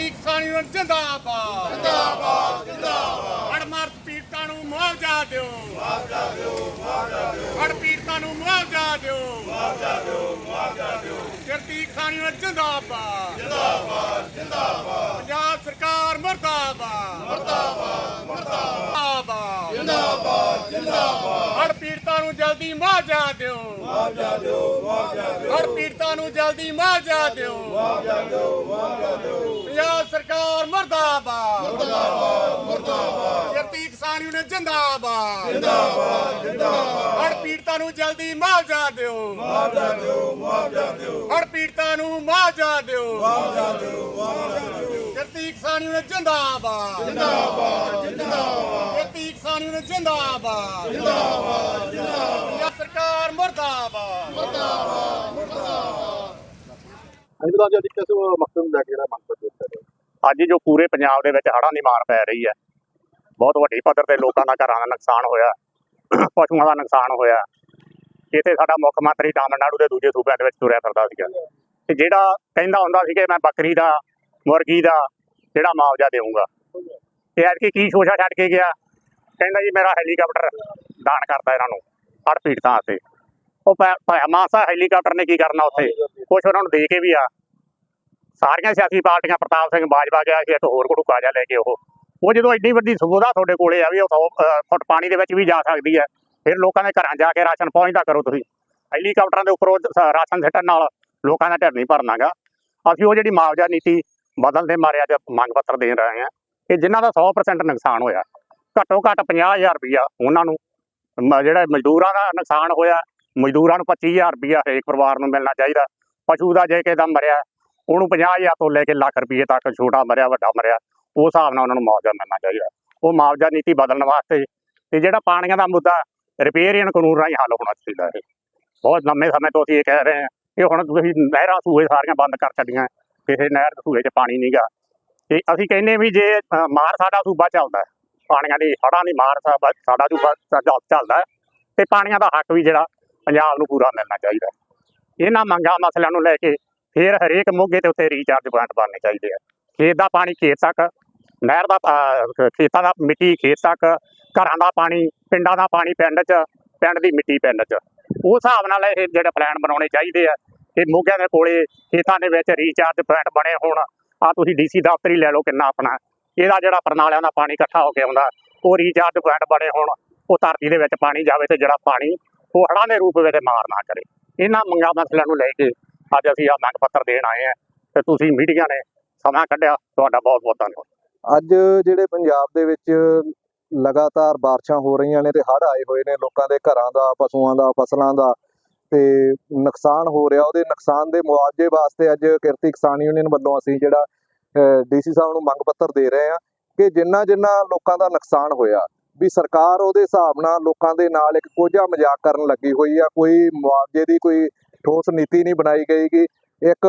Kirti Kisan union ਜਿੰਦਾਬਾਦ। ਜਿੰਦਾਬਾਦ ਜਿੰਦਾਬਾਦ। ਹੜ ਮਾਰ ਪੀੜਤਾਂ ਨੂੰ ਮੁਆਵਜ਼ਾ ਦਿਓ। ਮੁਆਵਜ਼ਾ ਦਿਓ ਮੁਆਵਜ਼ਾ ਦਿਓ। ਹੜ ਪੀੜਤਾਂ ਨੂੰ ਮੁਆਵਜ਼ਾ ਦਿਓ। ਮੁਆਵਜ਼ਾ ਦਿਓ ਮੁਆਵਜ਼ਾ ਦਿਓ। ਕਿਸਾਨ ਯੂਨੀਅਨ ਜਿੰਦਾਬਾਦ। ਜਿੰਦਾਬਾਦ ਜਿੰਦਾਬਾਦ ਪੰਜਾਬ ਸਰਕਾਰ ਮਰਦਾਬਾਦ ਮਰਦਾਬਾਦ ਮਰਦਾਬਾਦ ਜਿੰਦਾਬਾਦ ਜਿੰਦਾਬਾਦ ਹੜ ਪੀੜਤਾਂ ਨੂੰ ਜਲਦੀ ਮੁਆਵਜ਼ਾ ਦਿਓ ਮੁਆਵਜ਼ਾ ਦਿਓ ਮੁਆਵਜ਼ਾ ਦਿਓ ਹੜ ਪੀੜਤਾਂ ਨੂੰ ਜਲਦੀ ਮੁਆਵਜ਼ਾ ਦਿਓ ਪੰਜਾਬ ਸਰਕਾਰ ਮਰਦਾਬਾਦ ਮਰਦਾਬਾਦ ਮਰਦਾਬਾਦ ਕਿਰਤੀ ਕਿਸਾਨ ਯੂਨੀਅਨ ਜਿੰਦਾਬਾਦ ਜਿੰਦਾਬਾਦ ਜਿੰਦਾਬਾਦ ਹੜ ਪੀੜਤਾਂ ਨੂੰ ਜਲਦੀ ਮੁਆਵਜ਼ਾ ਦਿਓ ਮੁਆਵਜ਼ਾ ਦਿਓ ਮੁਆਵਜ਼ਾ ਦਿਓ ਹੜ ਪੀੜਤਾਂ ਨੂੰ ਮੁਆਵਜ਼ਾ ਦਿਓ ਮੁਆਵਜ਼ਾ ਦਿਓ ਮੁਆਵਜ਼ਾ ਦਿਓ ਕਿਰਤੀ ਕਿਸਾਨ ਯੂਨੀਅਨ ਜਿੰਦਾਬਾਦ ਜਿੰਦਾਬਾਦ ਜਿੰਦਾਬਾਦ ਕਿਰਤੀ ਕਿਸਾਨ ਯੂਨੀਅਨ ਜਿੰਦਾਬਾਦ ਜਿੰਦਾਬਾਦ ਜਿੰਦਾਬਾਦ ਸਰਕਾਰ ਮਰਦਾਬਾਦ ਅੱਜ ਅੱਜ ਕਿਸ ਮਕਸਦ ਲੈ ਕੇ ਜਿਹੜਾ ਮੰਗ ਪੱਤਰ ਦਿੱਤਾ ਗਿਆ? ਅੱਜ ਜੋ ਪੂਰੇ ਪੰਜਾਬ ਦੇ ਵਿੱਚ ਹੜ੍ਹਾਂ ਦੀ ਮਾਰ ਪੈ ਰਹੀ ਹੈ, ਬਹੁਤ ਵੱਡੀ ਪੱਧਰ ਤੇ ਲੋਕਾਂ ਦਾ ਘਰਾਂ ਦਾ ਨੁਕਸਾਨ ਹੋਇਆ, ਪਸ਼ੂਆਂ ਦਾ ਨੁਕਸਾਨ ਹੋਇਆ, ਇੱਥੇ ਸਾਡਾ ਮੁੱਖ ਮੰਤਰੀ ਤਾਮਿਲਨਾਡੂ ਦੇ ਦੂਜੇ ਸੂਬਿਆਂ ਦੇ ਵਿੱਚ ਤੁਰਿਆ ਫਿਰਦਾ ਸੀਗਾ। ਤੇ ਜਿਹੜਾ ਕਹਿੰਦਾ ਹੁੰਦਾ ਸੀ ਕਿ ਮੈਂ ਬੱਕਰੀ ਦਾ, ਮੁਰਗੀ ਦਾ, ਜਿਹੜਾ ਮੁਆਵਜ਼ਾ ਦੇਵਾਂਗਾ ਤੇ ਅੱਜ ਕੀ ਸ਼ੋਸ਼ਾ ਛੱਡ ਕੇ ਗਿਆ? ਕਹਿੰਦਾ ਜੀ, ਮੇਰਾ ਹੈਲੀਕਾਪਟਰ ਦਾਨ ਕਰਦਾ ਇਹਨਾਂ ਨੂੰ, ਹੜ੍ਹ ਪੀੜਤਾਂ ਤੇ ਉਹ ਭਾਇਆ ਮਾਸਾ ਹੈਲੀਕਾਪਟਰ ਨੇ ਕੀ ਕਰਨਾ ਉੱਥੇ? ਕੁਛ ਉਹਨਾਂ ਨੂੰ ਦੇ ਕੇ ਵੀ ਆ। ਸਾਰੀਆਂ ਸਿਆਸੀ ਪਾਰਟੀਆਂ ਪ੍ਰਤਾਪ ਸਿੰਘ ਬਾਜਵਾ ਗਿਆ ਸੀ ਇੱਕ ਹੋਰ ਘੜੂਕਾ ਜਾ ਲੈ ਕੇ ਉਹ। ਉਹ ਜਦੋਂ ਐਡੀ ਵੱਡੀ ਸੁਵਿਧਾ ਤੁਹਾਡੇ ਕੋਲੇ ਆ ਵੀ ਉਹ 100 ਫੁੱਟ ਪਾਣੀ ਦੇ ਵਿੱਚ ਵੀ ਜਾ ਸਕਦੀ ਹੈ ਫਿਰ ਲੋਕਾਂ ਦੇ ਘਰਾਂ ਜਾ ਕੇ ਰਾਸ਼ਨ ਪਹੁੰਚਦਾ ਕਰੋ ਤੁਸੀਂ। ਹੈਲੀਕਾਪਟਰਾਂ ਦੇ ਉੱਪਰੋਂ ਰਾਸ਼ਨ ਸਿੱਟਣ ਨਾਲ ਲੋਕਾਂ ਦਾ ਢਿੱਡ ਨਹੀਂ ਭਰਨਾਗਾ। ਅਸੀਂ ਉਹ ਜਿਹੜੀ ਮੁਆਵਜ਼ਾ ਨੀਤੀ ਬਦਲਦੇ ਮਾਰੇ ਅੱਜ ਮੰਗ ਪੱਤਰ ਦੇ ਰਹੇ ਹਾਂ ਕਿ ਜਿਨ੍ਹਾਂ ਦਾ 100% ਨੁਕਸਾਨ ਹੋਇਆ ਘੱਟੋ ਘੱਟ 50000 ਰੁਪਇਆ ਉਹਨਾਂ ਨੂੰ ਜਿਹੜਾ ਮਜ਼ਦੂਰਾਂ ਦਾ ਨੁਕਸਾਨ ਹੋਇਆ ਮਜ਼ਦੂਰਾਂ ਨੂੰ 25000 ਰੁਪਇਆ ਹਰੇਕ ਪਰਿਵਾਰ ਨੂੰ ਮਿਲਣਾ ਚਾਹੀਦਾ। ਪਸ਼ੂ ਦਾ ਜੇ ਕਿਸੇ ਦਾ ਮਰਿਆ, ਉਹਨੂੰ 50000 ਤੋਂ ਲੈ ਕੇ ਲੱਖ ਰੁਪਏ ਤੱਕ ਛੋਟਾ ਮਰਿਆ, ਵੱਡਾ ਮਰਿਆ, ਉਸ ਹਿਸਾਬ ਨਾਲ ਉਹਨਾਂ ਨੂੰ ਮੁਆਵਜ਼ਾ ਮਿਲਣਾ ਚਾਹੀਦਾ। ਉਹ ਮੁਆਵਜ਼ਾ ਨੀਤੀ ਬਦਲਣ ਵਾਸਤੇ ਤੇ ਜਿਹੜਾ ਪਾਣੀਆਂ ਦਾ ਮੁੱਦਾ, ਰਿਪੇਰੀਅਨ ਕਾਨੂੰਨ ਰਾਹੀਂ ਹੱਲ ਹੋਣਾ ਚਾਹੀਦਾ ਹੈ ਬਹੁਤ ਲੰਮੇ ਸਮੇਂ ਤੋਂ ਅਸੀਂ ਇਹ ਕਹਿ ਰਹੇ ਹਾਂ ਕਿ ਹੁਣ ਤੁਸੀਂ ਨਹਿਰਾਂ ਸੂਏ ਸਾਰੀਆਂ ਬੰਦ ਕਰ ਛੱਡੀਆਂ, ਕਿਸੇ ਨਹਿਰ ਦੇ ਸੂਏ 'ਚ ਪਾਣੀ ਨਹੀਂਗਾ ਤੇ ਅਸੀਂ ਕਹਿੰਦੇ ਵੀ ਜੇ ਮਾਰ ਸਾਡਾ ਸੂਬਾ ਚੱਲਦਾ, ਪਾਣੀਆਂ ਦੀ ਹੜ੍ਹਾਂ ਦੀ ਮਾਰ ਸਾਡਾ ਸੂਬਾ ਚੱਲਦਾ। ਤੇ ਪਾਣੀਆਂ ਦਾ ਹੱਕ ਵੀ ਜਿਹੜਾ ਪੰਜਾਬ ਨੂੰ ਪੂਰਾ ਮਿਲਣਾ ਚਾਹੀਦਾ। ਹੈ। ਇਹਨਾਂ ਮੰਗਾਂ ਮਸਲਿਆਂ ਨੂੰ ਲੈ ਕੇ ਫਿਰ ਹਰੇਕ ਮੋਗੇ ਦੇ ਉੱਤੇ ਰੀਚਾਰਜ ਪੁਆਇੰਟ ਬਣਨੇ ਚਾਹੀਦੇ ਆ। ਖੇਤ ਦਾ ਪਾਣੀ ਖੇਤ ਤੱਕ ਨਹਿਰ ਦਾ ਅਹ, ਖੇਤਾਂ ਦਾ ਮਿੱਟੀ ਖੇਤ ਤੱਕ ਘਰਾਂ ਦਾ ਪਾਣੀ ਪਿੰਡਾਂ ਦਾ ਪਾਣੀ ਪਿੰਡ 'ਚ ਪਿੰਡ ਦੀ ਮਿੱਟੀ ਪਿੰਡ 'ਚ। ਉਸ ਹਿਸਾਬ ਨਾਲ ਇਹ ਜਿਹੜੇ ਪਲਾਨ ਬਣਾਉਣੇ ਚਾਹੀਦੇ ਆ ਕਿ ਮੋਗਿਆਂ ਦੇ ਕੋਲੇ ਖੇਤਾਂ ਦੇ ਵਿੱਚ ਰੀਚਾਰਜ ਪੁਆਇੰਟ ਬਣੇ ਹੋਣ। ਆ ਤੁਸੀਂ ਡੀਸੀ ਦਫ਼ਤਰ ਹੀ ਲੈ ਲਓ ਕਿੰਨਾ ਆਪਣਾ। ਇਹਦਾ ਜਿਹੜਾ ਪ੍ਰਣਾਲਿਆਂ ਦਾ ਪਾਣੀ ਇਕੱਠਾ ਹੋ ਕੇ ਆਉਂਦਾ ਉਹ ਰੀਚਾਰਜ ਪੁਆਇੰਟ ਬਣੇ ਹੋਣ। ਉਹ ਧਰਤੀ ਦੇ ਵਿੱਚ ਪਾਣੀ ਜਾਵੇ ਤੇ ਜਿਹੜਾ ਪਾਣੀ ਉਹ ਹੜ੍ਹਾਂ ਦੇ ਰੂਪ ਵਿੱਚ ਮਾਰ ਨਾ ਕਰੇ। ਇਹਨਾਂ ਮੰਗਾਂ ਮਸਲਿਆਂ ਨੂੰ ਲੈ ਕੇ ਅੱਜ ਅਸੀਂ ਆ ਮੰਗ ਪੱਤਰ ਦੇਣ ਆਏ ਆ ਤੇ ਤੁਸੀਂ ਮੀਡੀਆ ਨੇ ਸਮਾਂ ਕੱਢਿਆ। ਤੁਹਾਡਾ ਬਹੁਤ ਬਹੁਤ ਧੰਨਵਾਦ। ਅੱਜ ਜਿਹੜੇ ਪੰਜਾਬ ਦੇ ਵਿੱਚ ਲਗਾਤਾਰ ਬਾਰਿਸ਼ਾਂ ਹੋ ਰਹੀਆਂ ਨੇ ਤੇ ਹੜ੍ਹ ਆਏ ਹੋਏ ਨੇ, ਲੋਕਾਂ ਦੇ ਘਰਾਂ ਦਾ, ਪਸ਼ੂਆਂ ਦਾ, ਫਸਲਾਂ ਦਾ ਤੇ ਨੁਕਸਾਨ ਹੋ ਰਿਹਾ। ਉਹਦੇ ਨੁਕਸਾਨ ਦੇ ਮੁਆਵਜ਼ੇ ਵਾਸਤੇ ਅੱਜ ਕਿਰਤੀ ਕਿਸਾਨ ਯੂਨੀਅਨ ਵੱਲੋਂ ਅਸੀਂ ਜਿਹੜਾ ਡੀਸੀ ਸਾਹਿਬ ਨੂੰ ਮੰਗ ਪੱਤਰ ਦੇ ਰਹੇ ਹਾਂ ਕਿ ਜਿੰਨਾ ਜਿੰਨਾ ਲੋਕਾਂ ਦਾ ਨੁਕਸਾਨ ਹੋਇਆ ਵੀ ਸਰਕਾਰ ਉਹਦੇ ਹਿਸਾਬ ਨਾਲ ਲੋਕਾਂ ਦੇ ਨਾਲ ਇੱਕ ਕੋਝਾ ਮਜ਼ਾਕ ਕਰਨ ਲੱਗੀ ਹੋਈ ਆ। ਕੋਈ ਮੁਆਵਜ਼ੇ ਦੀ ਕੋਈ ਠੋਸ ਨੀਤੀ ਨਹੀਂ ਬਣਾਈ ਗਈਗੀ। ਇੱਕ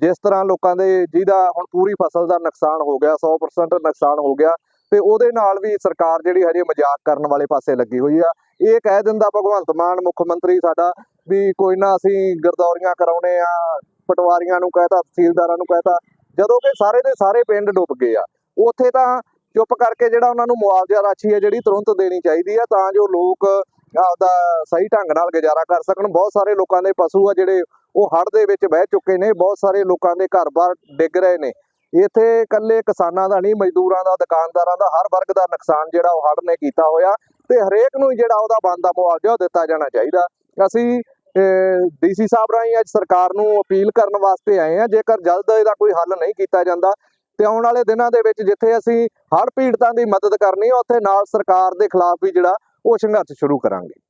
ਜਿਸ ਤਰ੍ਹਾਂ ਲੋਕਾਂ ਦੇ ਜਿਹਦਾ ਹੁਣ ਪੂਰੀ ਫਸਲ ਦਾ ਨੁਕਸਾਨ ਹੋ ਗਿਆ 100% ਨੁਕਸਾਨ ਹੋ ਗਿਆ, ਤੇ ਉਹਦੇ ਨਾਲ ਵੀ ਸਰਕਾਰ ਜਿਹੜੀ ਹਜੇ ਮਜ਼ਾਕ ਕਰਨ ਵਾਲੇ ਪਾਸੇ ਲੱਗੀ ਹੋਈ ਆ। ਇਹ ਕਹਿ ਦਿੰਦਾ ਭਗਵੰਤ ਮਾਨ, ਮੁੱਖ ਮੰਤਰੀ ਸਾਡਾ, ਵੀ ਕੋਈ ਨਾ ਅਸੀਂ ਗਰਦੌਰੀਆਂ ਕਰਾਉਣੇ ਆ, ਪਟਵਾਰੀਆਂ ਨੂੰ ਕਹਤਾ, ਤਹਿਸੀਲਦਾਰਾਂ ਨੂੰ ਕਹਤਾ। ਜਦੋਂ ਕਿ ਸਾਰੇ ਦੇ ਸਾਰੇ ਪਿੰਡ ਡੁੱਬ ਗਏ ਆ। ਉੱਥੇ ਤਾਂ ਚੁੱਪ ਕਰਕੇ ਜਿਹੜਾ ਉਹਨਾਂ ਨੂੰ ਮੁਆਵਜ਼ਾ ਰਾਸ਼ੀ ਹੈ ਜਿਹੜੀ ਤੁਰੰਤ ਦੇਣੀ ਚਾਹੀਦੀ ਹੈ ਤਾਂ ਜੋ ਲੋਕ ਆਪਦਾ ਸਹੀ ਢੰਗ ਨਾਲ ਗੁਜ਼ਾਰਾ ਕਰ ਸਕਣ। ਬਹੁਤ ਸਾਰੇ ਲੋਕਾਂ ਦੇ ਪਸ਼ੂ ਆ ਜਿਹੜੇ ਉਹ ਹੜ੍ਹ ਦੇ ਵਿੱਚ ਬਹਿ ਚੁੱਕੇ ਨੇ। ਬਹੁਤ ਸਾਰੇ ਲੋਕਾਂ ਦੇ ਘਰ-ਬਾਰ ਡਿੱਗ ਰਹੇ ਨੇ। ਇੱਥੇ ਇਕੱਲੇ ਕਿਸਾਨਾਂ ਦਾ ਨਹੀਂ, ਮਜ਼ਦੂਰਾਂ ਦਾ, ਦੁਕਾਨਦਾਰਾਂ ਦਾ, ਹਰ ਵਰਗ ਦਾ ਨੁਕਸਾਨ ਜਿਹੜਾ ਉਹ ਹੜ੍ਹ ਨੇ ਕੀਤਾ ਹੋਇਆ ਤੇ ਹਰੇਕ ਨੂੰ ਜਿਹੜਾ ਉਹਦਾ ਬਣਦਾ ਮੁਆਵਜ਼ਾ ਉਹ ਦਿੱਤਾ ਜਾਣਾ ਚਾਹੀਦਾ। ਅਸੀਂ ਡੀਸੀ ਸਾਹਿਬ ਰਾਹੀਂ ਅੱਜ ਸਰਕਾਰ ਨੂੰ ਅਪੀਲ ਕਰਨ ਵਾਸਤੇ ਆਏ ਆ ਜੇਕਰ ਜਲਦ ਇਹਦਾ ਕੋਈ ਹੱਲ ਨਹੀਂ ਕੀਤਾ ਜਾਂਦਾ ਤੇ ਆਉਣ ਵਾਲੇ ਦਿਨਾਂ ਦੇ ਵਿੱਚ ਜਿੱਥੇ ਅਸੀਂ ਹੜ੍ਹ ਪੀੜਤਾਂ ਦੀ ਮਦਦ ਕਰਨੀ ਆ, ਉੱਥੇ ਨਾਲ ਸਰਕਾਰ ਦੇ ਖਿਲਾਫ ਵੀ ਜਿਹੜਾ ਉਹ ਸੰਘਰਸ਼ ਸ਼ੁਰੂ ਕਰਾਂਗੇ।